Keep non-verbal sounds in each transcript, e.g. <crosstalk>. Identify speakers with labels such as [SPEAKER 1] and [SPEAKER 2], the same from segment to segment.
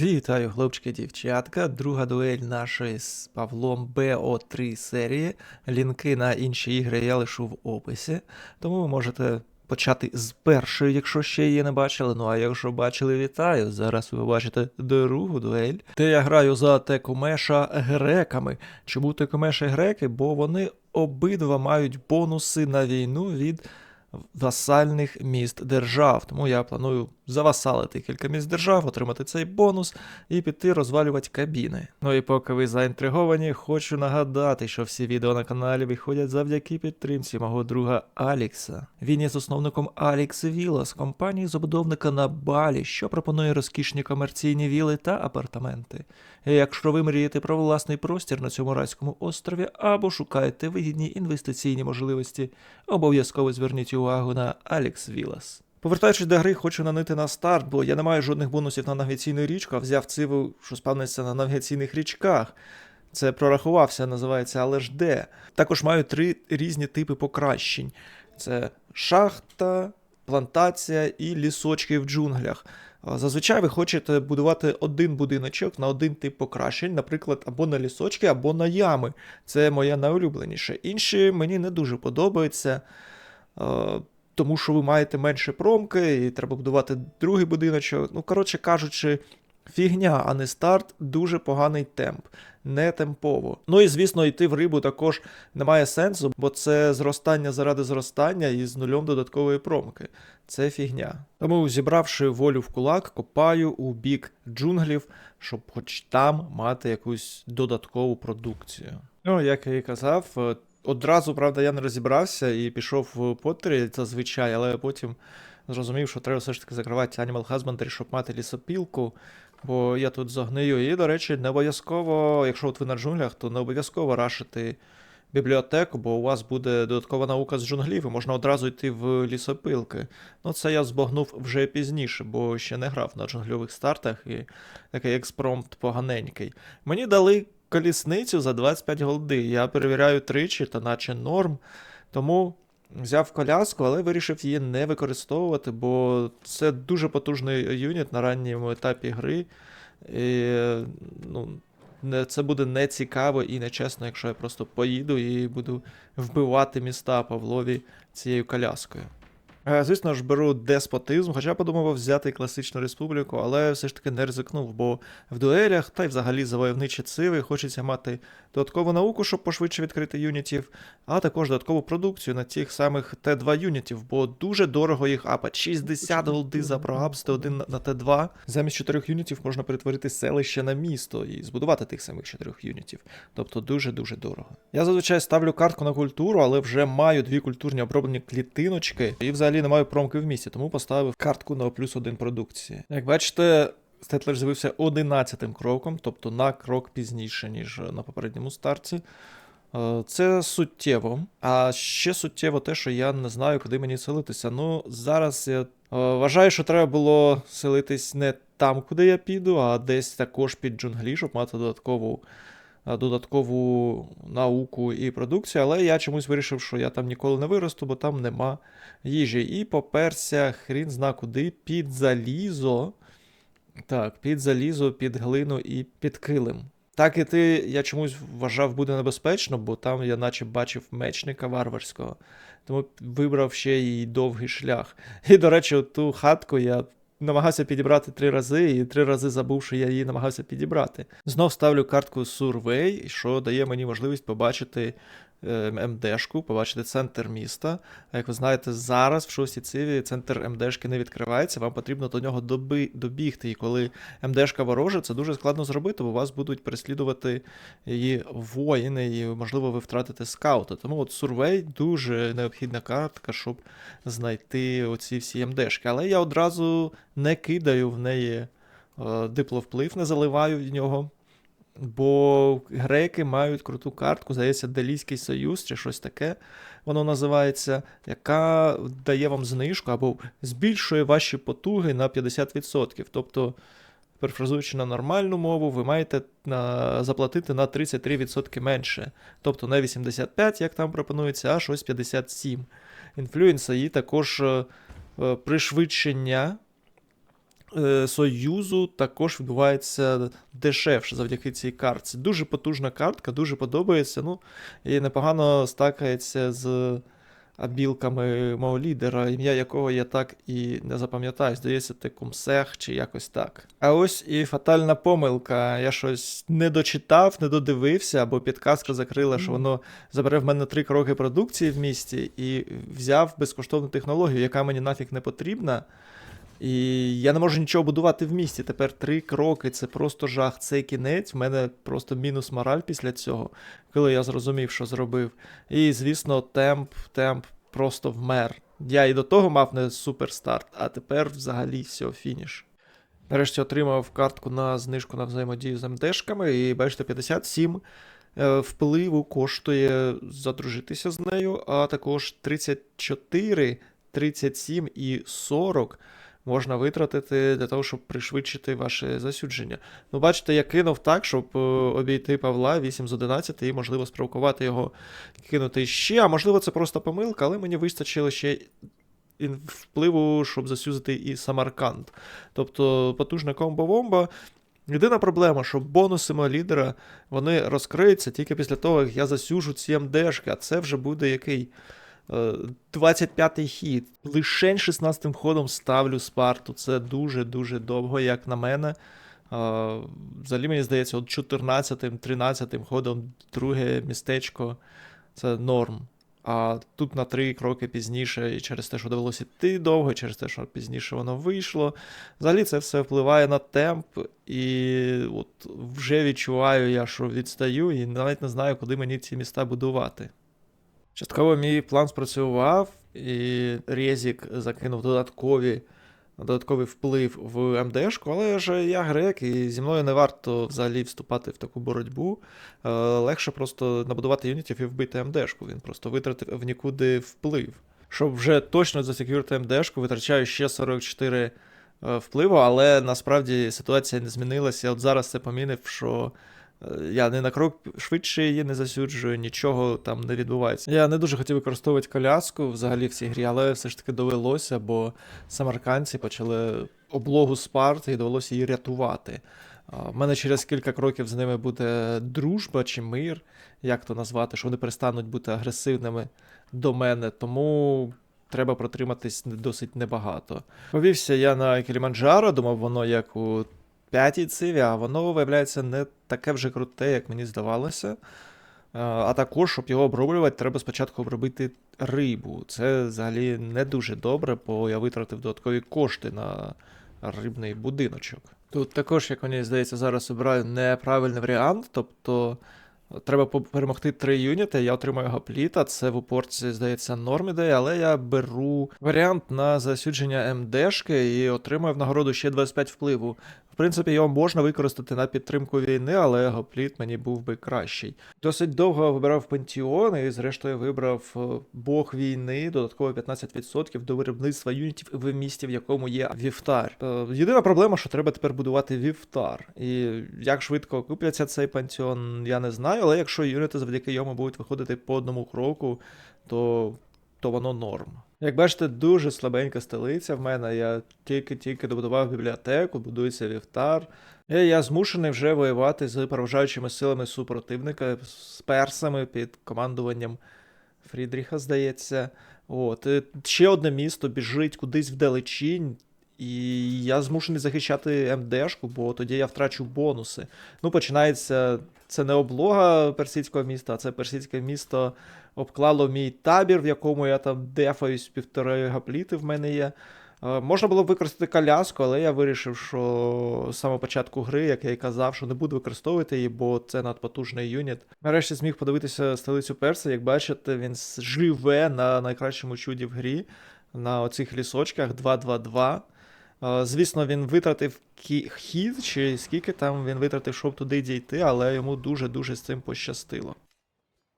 [SPEAKER 1] Вітаю, хлопчики, дівчатка. Друга дуель нашої з Павлом БО3 серії. Лінки на інші ігри я лишу в описі, тому ви можете почати з першої, якщо ще її не бачили. Ну а якщо бачили, вітаю. Зараз ви побачите другу дуель, де я граю за Текумеша греками. Чому Текумеша греки? Бо вони обидва мають бонуси на війну від васальних міст держав. Тому я планую завасалити кілька міст держав, отримати цей бонус і піти розвалювати кабіни. Ну і поки ви заінтриговані, хочу нагадати, що всі відео на каналі виходять завдяки підтримці мого друга Алікса. Він є засновником Алікс Вілас, компанії забудовника на Балі, що пропонує розкішні комерційні віли та апартаменти. І якщо ви мрієте про власний простір на цьому райському острові або шукаєте вигідні інвестиційні можливості, обов'язково зверніть увагу на Алекс Вілас. Повертаючись до гри, хочу нанити на старт, бо я не маю жодних бонусів на навігаційну річку, а взяв циву, що спавниться на навігаційних річках. Це прорахувався, називається але ж де. Також маю три різні типи покращень: це шахта, плантація і лісочки в джунглях. Зазвичай ви хочете будувати один будиночок на один тип покращень, наприклад, або на лісочки, або на ями. Це моє найулюбленіше. Інші мені не дуже подобаються, тому що ви маєте менше промки, і треба будувати другий будиночок. Ну, коротше кажучи, фігня, а не старт, дуже поганий темп, не темпово. Ну і звісно, йти в рибу також немає сенсу, бо це зростання заради зростання і з нульом додаткової промки. Це фігня. Тому, зібравши волю в кулак, копаю у бік джунглів, щоб хоч там мати якусь додаткову продукцію. Ну, як я і казав, е, одразу, правда, я не розібрався і пішов в Поттері зазвичай, але потім зрозумів, що треба все ж таки закривати Animal Husbandry, щоб мати лісопілку. Бо я тут загнию. І, до речі, не обов'язково, якщо от ви на джунглях, то не обов'язково рашити бібліотеку, бо у вас буде додаткова наука з джунглів, і можна одразу йти в лісопилки. Ну, це я збагнув вже пізніше, бо ще не грав на джунгльових стартах і такий експромт поганенький. Мені дали колісницю за 25 голди. Я перевіряю тричі, та наче норм. Тому взяв коляску, але вирішив її не використовувати, бо це дуже потужний юніт на ранньому етапі гри. І, ну, це буде нецікаво і нечесно, якщо я просто поїду і буду вбивати міста Павлові цією коляскою. Е, Звісно ж, беру деспотизм, хоча подумав взяти класичну республіку, але все ж таки не ризикнув, бо в дуелях та й взагалі за войовничі циві хочеться мати додаткову науку, щоб пошвидше відкрити юнітів, а також додаткову продукцію на тих самих Т2 юнітів, бо дуже дорого їх апать. 60 голди за один на- на Т2. Замість 4 юнітів можна перетворити селище на місто і збудувати тих самих 4 юнітів. Тобто дуже-дуже дорого. Я зазвичай ставлю картку на культуру, але вже маю дві культурні оброблені клітиночки, і взагалі не маю промки в місті, тому поставив картку на плюс один продукції. Як бачите, Стетлер з'явився 11 кроком, тобто на крок пізніше, ніж на попередньому старті. Е, Це суттєво. А ще суттєво те, що я не знаю, куди мені селитися. Ну, зараз я е, вважаю, що треба було селитись не там, куди я піду, а десь також під джунглі, щоб мати додаткову, додаткову науку і продукцію. Але я чомусь вирішив, що я там ніколи не виросту, бо там нема їжі. І поперся хрін зна куди під залізо. Так, під залізо, під глину і під килим. Так і ти, я чомусь вважав, буде небезпечно, бо там я наче бачив мечника варварського. Тому вибрав ще й довгий шлях. І, до речі, ту хатку я намагався підібрати три рази, і три рази забув, що я її намагався підібрати. Знов ставлю картку Survey, що дає мені можливість побачити МДшку, побачити центр міста. А як ви знаєте, зараз в шостій циві центр МДшки не відкривається, вам потрібно до нього доби, добігти. І коли МДшка ворожа, це дуже складно зробити, бо вас будуть переслідувати її воїни, і, можливо, ви втратите скаута. Тому от Сурвей дуже необхідна картка, щоб знайти оці всі МДшки. Але я одразу не кидаю в неї е, дипловплив, не заливаю в нього. Бо греки мають круту картку, здається, Делійський Союз чи щось таке воно називається, яка дає вам знижку або збільшує ваші потуги на 50%. Тобто, перефразуючи на нормальну мову, ви маєте на, заплатити на 33% менше. Тобто не 85, як там пропонується, а щось 57. Інфлюенса і також е, е, пришвидшення е, Союзу також відбувається дешевше завдяки цій картці. Дуже потужна картка, дуже подобається. Ну, і непогано стакається з білками мого лідера, ім'я якого я так і не запам'ятаю. Здається, це Кумсех чи якось так. А ось і фатальна помилка. Я щось не дочитав, не додивився, або підказка закрила, що воно забере в мене три кроки продукції в місті і взяв безкоштовну технологію, яка мені нафіг не потрібна. І я не можу нічого будувати в місті. Тепер три кроки це просто жах, це кінець. В мене просто мінус мораль після цього, коли я зрозумів, що зробив. І, звісно, темп, темп просто вмер. Я і до того мав не суперстарт, а тепер взагалі все, фініш. Нарешті отримав картку на знижку на взаємодію з МДшками, і бачите, 57 е, впливу коштує задружитися з нею, а також 34, 37 і 40 можна витратити для того, щоб пришвидшити ваше засюдження. Ну, бачите, я кинув так, щоб е, обійти Павла 8 з 11 і, можливо, спровокувати його кинути ще. А можливо, це просто помилка, але мені вистачило ще впливу, щоб засюзити і Самарканд. Тобто потужна комбо-вомба. Єдина проблема, що бонуси мого лідера вони розкриються тільки після того, як я засюжу ці МДшки, а це вже буде який. Е, 25-й хід. Лишень 16-м ходом ставлю Спарту. Це дуже-дуже довго, як на мене. Е, Взагалі, мені здається, от 14-м, 13-м ходом друге містечко це норм. А тут на три кроки пізніше, і через те, що довелося йти довго, і через те, що пізніше воно вийшло. Взагалі це все впливає на темп, і от вже відчуваю я, що відстаю, і навіть не знаю, куди мені ці міста будувати. Частково мій план спрацював, і Резік закинув додаткові, додатковий вплив в МДшку, але ж я грек, і зі мною не варто взагалі вступати в таку боротьбу. Е, Легше просто набудувати юнітів і вбити МДшку. Він просто витратив в нікуди вплив. Щоб вже точно засекюрити МДшку, витрачаю ще 44 е, впливу, але насправді ситуація не змінилася. От зараз це помінив, що Я не на крок швидше її не засюджую, нічого там не відбувається. Я не дуже хотів використовувати коляску взагалі в цій грі, але все ж таки довелося, бо самарканці почали облогу Спарти і довелося її рятувати. У мене через кілька кроків з ними буде дружба чи мир, як то назвати, що вони перестануть бути агресивними до мене, тому треба протриматись досить небагато. Повівся я на Кіліманджаро, думав, воно як у п'ятій циві, а воно, виявляється, не таке вже круте, як мені здавалося. А також, щоб його оброблювати, треба спочатку обробити рибу. Це взагалі не дуже добре, бо я витратив додаткові кошти на рибний будиночок. Тут також, як мені здається, зараз обираю неправильний варіант, тобто треба перемогти три юніти, я отримаю гопліта, це в упорці, здається, норм ідея, але я беру варіант на засюдження МДшки і отримаю в нагороду ще 25 впливу. В принципі, його можна використати на підтримку війни, але гопліт мені був би кращий. Досить довго вибирав пантеон і, зрештою, вибрав е, Бог війни, додатково 15% до виробництва юнітів в місті, в якому є вівтар. Е, Єдина проблема, що треба тепер будувати вівтар. І як швидко купляться цей пантеон, я не знаю, але якщо юніти завдяки йому будуть виходити по одному кроку, то, то воно норм. Як бачите, дуже слабенька столиця в мене. Я тільки-тільки добудував бібліотеку, будується вівтар. І я змушений вже воювати з переважаючими силами супротивника, з персами під командуванням Фрідріха, здається. От. Ще одне місто біжить кудись вдалечінь. І я змушений захищати МДшку, бо тоді я втрачу бонуси. Ну, починається. Це не облога персидського міста, а це персидське місто обклало мій табір, в якому я там дефаюсь півтори гапліти в мене є. Е, Можна було б використати коляску, але я вирішив, що з самого початку гри, як я і казав, що не буду використовувати її, бо це надпотужний юніт. Нарешті зміг подивитися столицю Перса. Як бачите, він живе на найкращому чуді в грі, на оцих лісочках 2-2-2. Звісно, він витратив хід, чи скільки там він витратив, щоб туди дійти, але йому дуже-дуже з цим пощастило.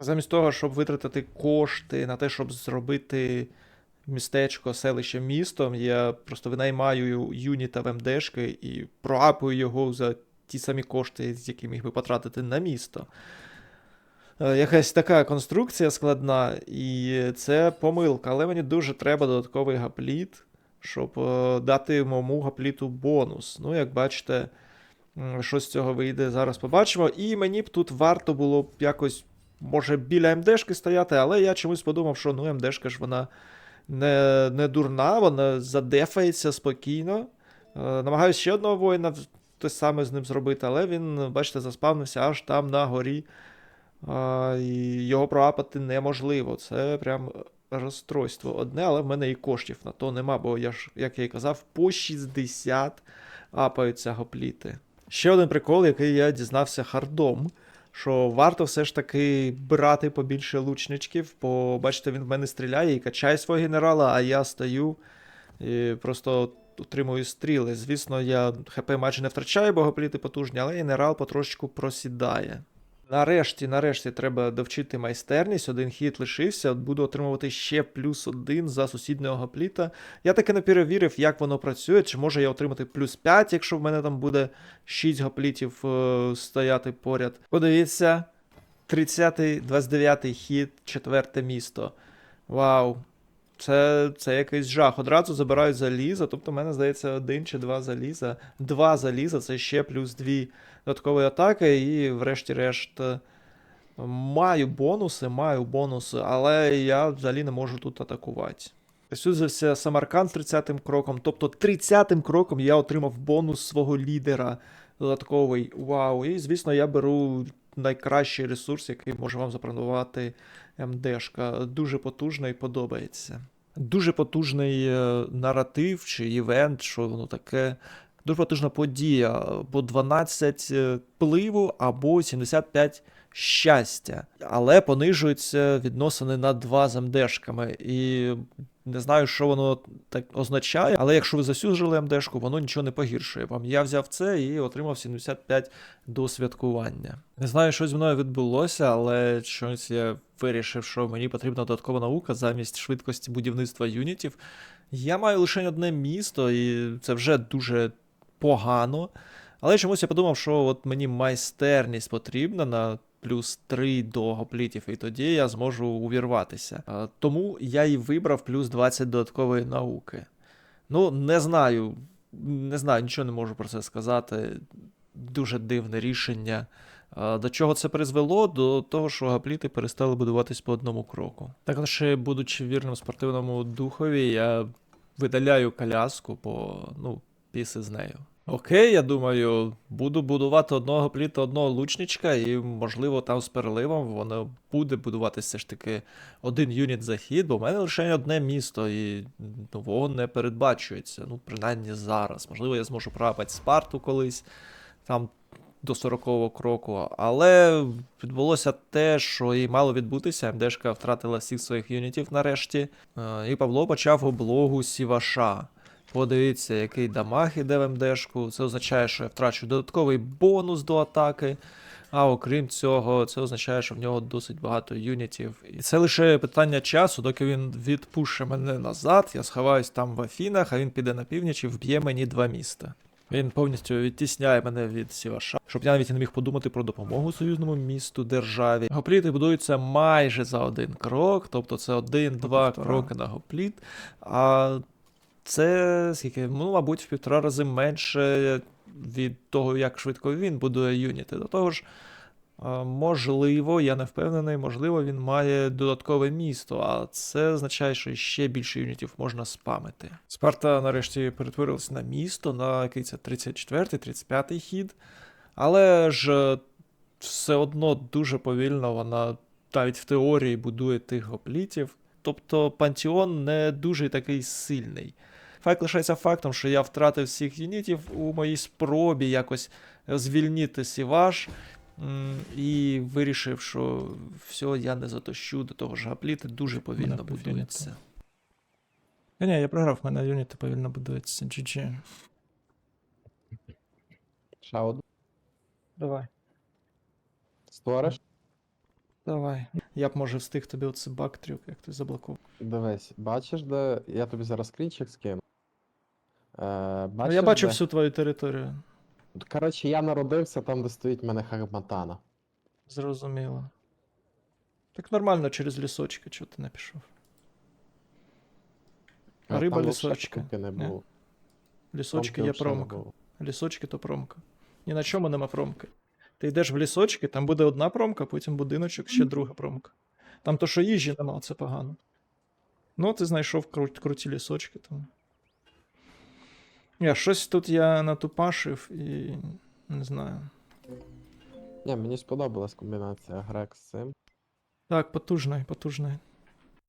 [SPEAKER 1] Замість того, щоб витратити кошти на те, щоб зробити містечко, селище містом, я просто винаймаю юніта в МДшки і проапую його за ті самі кошти, які міг би потратити на місто. Е, Якась така конструкція складна, і це помилка, але мені дуже треба додатковий гапліт. Щоб е, дати моєму гопліту бонус. Ну, як бачите, що з цього вийде, зараз побачимо. І мені б тут варто було б якось, може, біля МДшки стояти, але я чомусь подумав, що ну, МДшка ж вона не, не дурна, вона задефається спокійно. Е, намагаюся ще одного воїна те саме з ним зробити, але він, бачите, заспавнився аж там на горі. І його проапати неможливо. Це прям розстройство одне, але в мене і коштів на то нема, бо я ж, як я і казав, по 60 апаються гопліти. Ще один прикол, який я дізнався хардом. Що варто все ж таки брати побільше лучничків, бо бачите, він в мене стріляє і качає свого генерала, а я стою і просто утримую стріли. Звісно, я ХП майже не втрачаю, бо гопліти потужні, але генерал потрошечку просідає. Нарешті, нарешті, треба довчити майстерність. Один хід лишився. Буду отримувати ще плюс один за сусіднього гопліта. Я таки не перевірив, як воно працює. Чи може я отримати плюс 5, якщо в мене там буде 6 гоплітів е, стояти поряд. Подивіться, 30-й, 29-й хід, четверте місто. Вау. Це, це якийсь жах. Одразу забирають залізо, тобто в мене здається один чи два заліза. Два заліза це ще плюс дві додаткові атаки, і врешті-решт е, маю бонуси, маю бонуси, але я взагалі не можу тут атакувати. Сюзився Самарканд 30-м кроком, тобто 30-м кроком я отримав бонус свого лідера додатковий. Вау! І, звісно, я беру найкращий ресурс, який може вам запропонувати МДшка. Дуже потужно і подобається. Дуже потужний е, наратив чи івент, що воно таке. Дуже потужна подія, бо 12 е, пливу або 75 щастя. Але понижуються відносини на 2 з МДшками. І не знаю, що воно так означає, але якщо ви засюжили МДшку, воно нічого не погіршує вам. Я взяв це і отримав 75 до святкування. Не знаю, що зі мною відбулося, але щось я вирішив, що мені потрібна додаткова наука замість швидкості будівництва юнітів. Я маю лише одне місто, і це вже дуже погано. Але чомусь я подумав, що от мені майстерність потрібна на плюс 3 до гоплітів, і тоді я зможу увірватися. Тому я і вибрав плюс 20 додаткової науки. Ну, не знаю, не знаю, нічого не можу про це сказати. Дуже дивне рішення. До чого це призвело? До того, що гопліти перестали будуватись по одному кроку. Також, будучи вірним спортивному духові, я видаляю коляску, бо ну, піси з нею. Окей, я думаю, буду будувати одного пліта, одного лучничка, і, можливо, там з переливом воно буде будуватися ж таки один юніт за хід, бо в мене лише одне місто, і нового не передбачується. Ну, принаймні зараз. Можливо, я зможу прапати Спарту колись, там до 40-го кроку. Але відбулося те, що і мало відбутися. МДшка втратила всіх своїх юнітів нарешті. Е, І Павло почав облогу Сіваша. Подивіться, який дамаг іде в МДшку. Це означає, що я втрачу додатковий бонус до атаки. А окрім цього, це означає, що в нього досить багато юнітів. І це лише питання часу, доки він відпуше мене назад, я сховаюсь там в Афінах, а він піде на північ і вб'є мені два міста. Він повністю відтісняє мене від Сіваша, щоб я навіть не міг подумати про допомогу союзному місту державі. Гопліти будуються майже за один крок, тобто це один-два кроки на гопліт. А це скільки? Ну, мабуть, в півтора рази менше від того, як швидко він будує юніти. До того ж, можливо, я не впевнений, можливо, він має додаткове місто, а це означає, що ще більше юнітів можна спамити. Спарта нарешті перетворилася на місто, на який це 34-й, 35-й хід. Але ж е, все одно дуже повільно вона навіть в теорії будує тих гоплітів. Тобто пантеон не дуже такий сильний. Факт лишається фактом, що я втратив всіх юнітів у моїй спробі якось звільнити сіваш. І вирішив, що все, я не затощу до того ж гапліти дуже повільно
[SPEAKER 2] Мене повільно.
[SPEAKER 1] будуються.
[SPEAKER 2] Ні, я програв, в мене юніти повільно будується. GG.
[SPEAKER 3] Одну.
[SPEAKER 1] Давай,
[SPEAKER 3] Створиш?
[SPEAKER 1] давай. Я б може встиг тобі оце бактрюк, як ти заблокував.
[SPEAKER 3] Дивись, бачиш, де. Я тобі зараз скрінчик скину. Е,
[SPEAKER 1] Ну, я бачу
[SPEAKER 3] де...
[SPEAKER 1] всю твою територію.
[SPEAKER 3] Коротше, я народився там, де стоїть в мене Харматана.
[SPEAKER 1] Зрозуміло. Так нормально через лісочки, чого ти не пішов.
[SPEAKER 3] А
[SPEAKER 1] риба
[SPEAKER 3] там вообще
[SPEAKER 1] лісочки.
[SPEAKER 3] не
[SPEAKER 1] Ні.
[SPEAKER 3] було.
[SPEAKER 1] Лісочки
[SPEAKER 3] Промки
[SPEAKER 1] є
[SPEAKER 3] не
[SPEAKER 1] промка.
[SPEAKER 3] було.
[SPEAKER 1] Лісочки то промка. Ні на чому нема промки. Ти йдеш в лісочки, там буде одна промка, потім будиночок, ще друга промка. Там то, що їжі нема, це погано. Ну, ти знайшов кру- круті лісочки там. Я щось тут я натупашив і не знаю.
[SPEAKER 3] Ні, мені сподобалась комбінація грек з цим.
[SPEAKER 1] Так, потужний, потужний.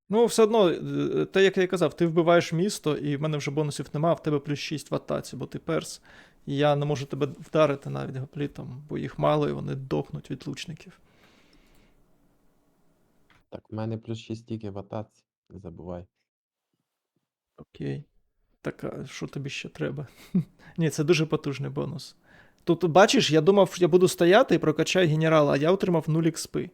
[SPEAKER 1] Ну, все одно, е, те, як я казав, ти вбиваєш місто, і в мене вже бонусів нема, а в тебе плюс 6 в атаці, бо ти перс. І я не можу тебе вдарити навіть гоплітом, бо їх мало і вони дохнуть від лучників.
[SPEAKER 3] Так, в мене плюс 6 тільки в атаці, не забувай.
[SPEAKER 1] Окей. Так, що тобі ще треба? <laughs> Ні, це дуже потужний бонус. Тут, бачиш, я думав, я буду стояти і прокачаю генерала, а я отримав 0 експи.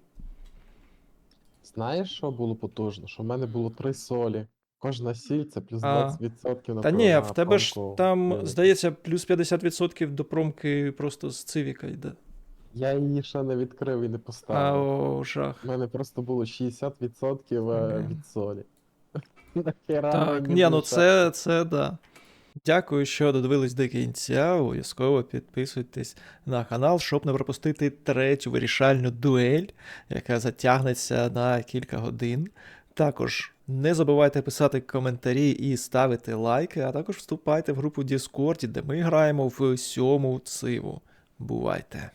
[SPEAKER 3] Знаєш, що було потужно? Що в мене було 3 солі. Кожна сіль це плюс 20% на
[SPEAKER 1] Та ні, в тебе ж там,
[SPEAKER 3] велику.
[SPEAKER 1] здається, плюс 50% до промки просто з цивіка йде.
[SPEAKER 3] Я її ще не відкрив і не
[SPEAKER 1] А,
[SPEAKER 3] поставив.
[SPEAKER 1] о, жах.
[SPEAKER 3] У мене просто було 60% е, від солі. <laughs> Нахера
[SPEAKER 1] Так,
[SPEAKER 3] мені
[SPEAKER 1] ні, ну це, це да. Дякую, що додивились до кінця. Обов'язково підписуйтесь на канал, щоб не пропустити третю вирішальну дуель, яка затягнеться на кілька годин. Також не забувайте писати коментарі і ставити лайки, а також вступайте в групу Discord, де ми граємо в сьому циву. Бувайте!